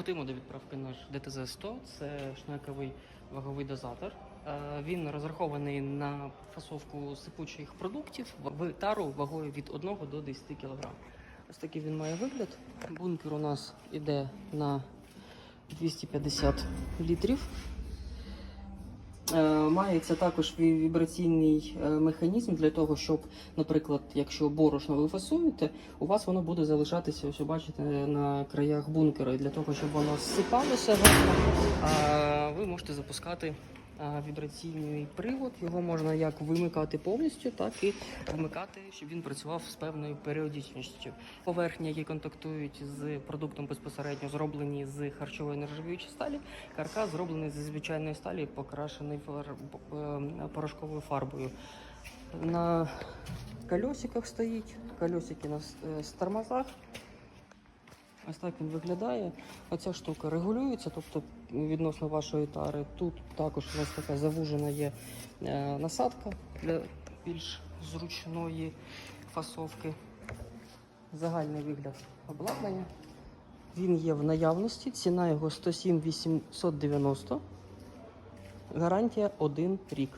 Готуємо до відправки наш ДТЗ-100. Це шнековий ваговий дозатор. Е, Він розрахований на фасовку сипучих продуктів в тару вагою від 1 до 10 кг. Ось такий він має вигляд. Бункер у нас іде на 250 літрів. Е, Мається також вібраційний е, механізм для того, щоб, наприклад, якщо борошно ви фасуєте, у вас воно буде залишатися, ось бачите, на краях бункера. І для того, щоб воно зсипалося ви можете запускати вібраційний привод. Його можна як вимикати повністю, так і вмикати, щоб він працював з певною періодичністю. Поверхні, які контактують з продуктом безпосередньо, зроблені з харчової нержавіючої сталі. Каркас зроблений зі звичайної сталі, покрашений фар- е, порошковою фарбою. На кольосиках стоїть, кольосики на е, з. Ось так він виглядає. Оця штука регулюється, тобто відносно вашої тари. Тут також у нас така завужена є е, насадка для більш зручної фасовки. Загальний вигляд обладнання. Він є в наявності, ціна його 107 890. Гарантія 1 рік.